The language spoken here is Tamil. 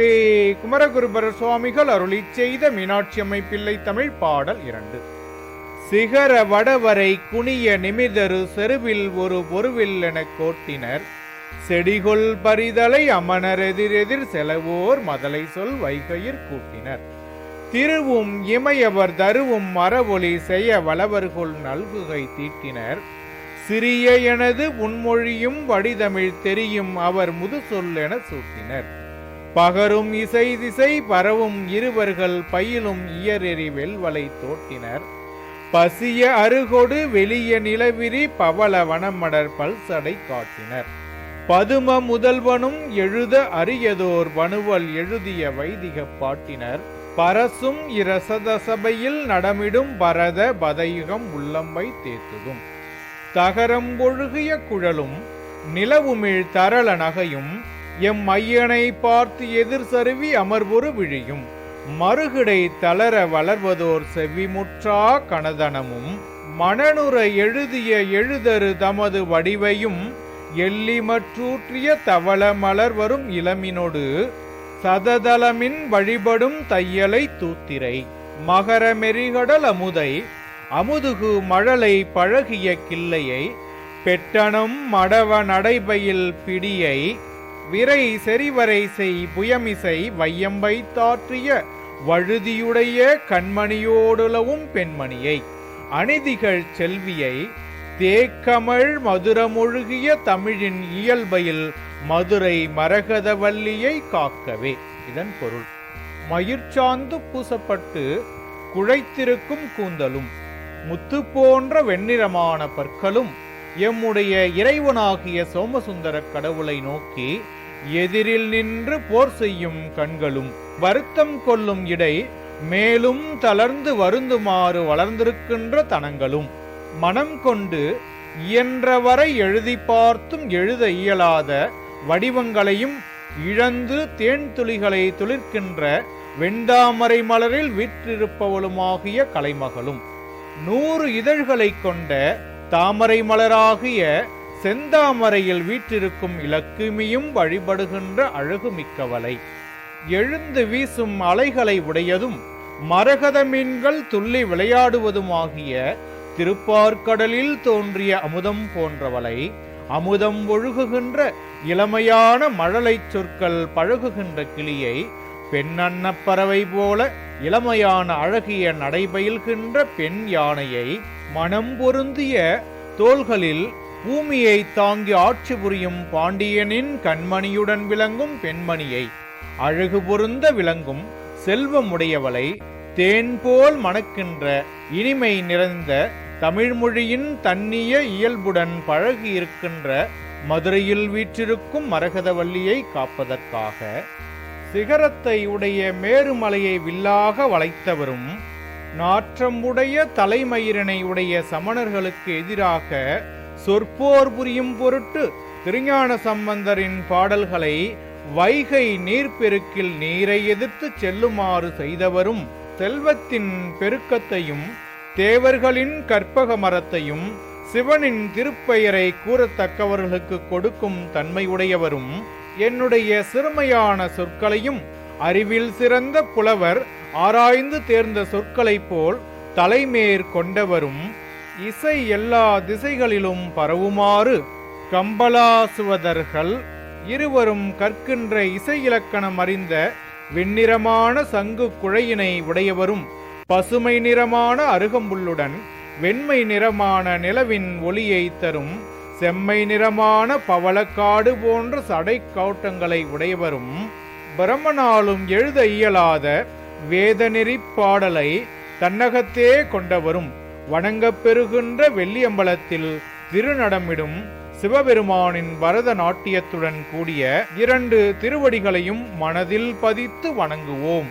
திருப்பட்டி குமரகுருபர சுவாமிகள் அருளி செய்த மீனாட்சி அம்மை பிள்ளை தமிழ் பாடல் இரண்டு. சிகர வடவரை குனிய நிமிதரு செருவில் ஒரு பொருவில் எனக் கோட்டினர். செடிகொள் பரிதலை அமனர் எதிரெதிர் செலவோர் மதலை சொல் வைகையிற் கூட்டினர். திருவும் இமையவர் தருவும் மரவொலி செய்ய வளவர்கொள் நல்குகை தீட்டினர். சிறிய எனது உன்மொழியும் வடிதமிழ் தெரியும் அவர் முதுசொல் என சூட்டினர். பகரும் இசை திசை பரவும் இருவர்கள் பயிலும் இயரெறி வெல்வலை தோட்டினர். பசிய அருகொடு வெளிய நிலவிரி பவள வனமடர் பல்சடை காட்டினர். பதும முதல்வனும் எழுத அரியதோர் வனுவல் எழுதிய வைதிக பாட்டினர். பரசும் இரசத சபையில் நடமிடும் பரத பதயுகம் உள்ளம்பை தேத்துதும் தகரம் ஒழுகிய குழலும் நிலவுமிழ் தரள நகையும் எம் ஐயனை பார்த்து எதிர் சருவி அமர்வொரு விழியும். மறுகிடை தளர வளர்வதோர் செவ்விமுற்றா கனதனமும். மணனுற எழுதிய எழுதரு தமது வடிவையும். எல்லிமற்றூற்றிய தவள மலர் வரும் இளமினொடு. சததலமின் வழிபடும் தையலை தூத்திரை. மகர மெரிகடல் அமுதை. அமுதுகு மழலை பழகிய கிள்ளையை. பெட்டனம் மடவ நடைபையில் பிடியை. விரை செறிவரை செய் புயமிசை வையம்பை தாற்றிய வழுதியுடைய கண்மணியோடுலவும் பெண்மணியை. அநீதிகள் செல்வியை தேக்கமள் மதுரமொழுகிய தமிழின் இயல்பையில் மதுரை மரகதவல்லியை காக்கவே. இதன் பொருள். மயிர்ச்சாந்து பூசப்பட்டு குழைத்திருக்கும் கூந்தலும் முத்து போன்ற வெண்ணிறமான பற்களும் எம்முடைய இறைவனாகிய சோமசுந்தர கடவுளை நோக்கி எதிரில் நின்று போர் செய்யும் கண்களும் வருத்தம் கொள்ளும் இடை மேலும் தளர்ந்து வருந்துமாறு வளர்ந்திருக்கின்ற தனங்களும் மனம் கொண்டு இயன்றவரை எழுதி பார்த்தும் எழுத இயலாத வடிவங்களையும் இழந்து தேன் துளிகளை துளிர்க்கின்ற வெண்டாமரை மலரில் விற்றிருப்பவளுமாகிய கலைமகளும் நூறு இதழ்களைக் கொண்ட தாமரை மலராகிய செந்தாமரையில் வீற்றிருக்கும் இலக்குமியும் வழிபடுகின்ற அழகுமிக்கவளை. எழுந்து வீசும் அலைகளை உடையதும் மரகத மீன்கள் துள்ளி விளையாடுவதுமாகிய திருப்பார்க்கடலில் தோன்றிய அமுதம் போன்றவளை அமுதம் ஒழுகுகின்ற இளமையான மழலைச் சொற்கள் பழகுகின்ற கிளியை பெண்ணன்னப் பறவை போல இளமையான அழகிய நடைபயில்கின்ற பெண் யானையை மனம் பொருந்திய தோள்களில் பூமியை தாங்கி ஆட்சி புரியும் பாண்டியனின் கண்மணியுடன் விளங்கும் பெண்மணியை அழகு பொருந்த விளங்கும் செல்வமுடையவளை தேன் போல் மணக்கின்ற இனிமை நிறைந்த தமிழ்மொழியின் தன்னிய இயல்புடன் பழகி இருக்கின்ற மதுரையில் வீற்றிருக்கும் மரகதவல்லியை காப்பதற்காக சிகரத்தை உடைய மேருமலையை வில்லாக வளைத்தவரும் நாற்றமுடைய தலைமயிரனை உடைய சமணர்களுக்கு எதிராக சொற்போர் புரியும் பொருட்டு திருஞான சம்பந்தரின் பாடல்களை வைகை நீர்ப்பெருக்கில் நீரை எதிர்த்து செல்லுமாறு செய்தவரும் செல்வத்தின் பெருக்கத்தையும் தேவர்களின் கற்பக மரத்தையும் சிவனின் திருப்பெயரை கூறத்தக்கவர்களுக்கு கொடுக்கும் தன்மையுடையவரும் என்னுடைய சிறுமையான சொற்களையும் அறிவில் சிறந்த புலவர் ஆராய்ந்து தேர்ந்த சொற்களைப் போல் தலைமேற் கொண்டவரும் இசை எல்லா திசைகளிலும் பரவுமாறு கம்பலாசுவதர்கள் இருவரும் கற்கின்ற இசை இலக்கணம் அறிந்த வெண்ணிறமான சங்கு குழையினை உடையவரும் பசுமை நிறமான அருகம்புல்லுடன் வெண்மை நிறமான நிலவின் ஒளியை தரும் செம்மை நிறமான பவளக்காடு போன்ற சடை கோட்டங்களை உடையவரும் பிரம்மனாலும் எழுத இயலாத வேதநெறி பாடலை தன்னகத்தே கொண்டவரும் வணங்கப் பெறுகின்ற வெள்ளியம்பலத்தில் திருநடமிடும் சிவபெருமானின் பரத நாட்டியத்துடன் கூடிய இரண்டு திருவடிகளையும் மனதில் பதித்து வணங்குவோம்.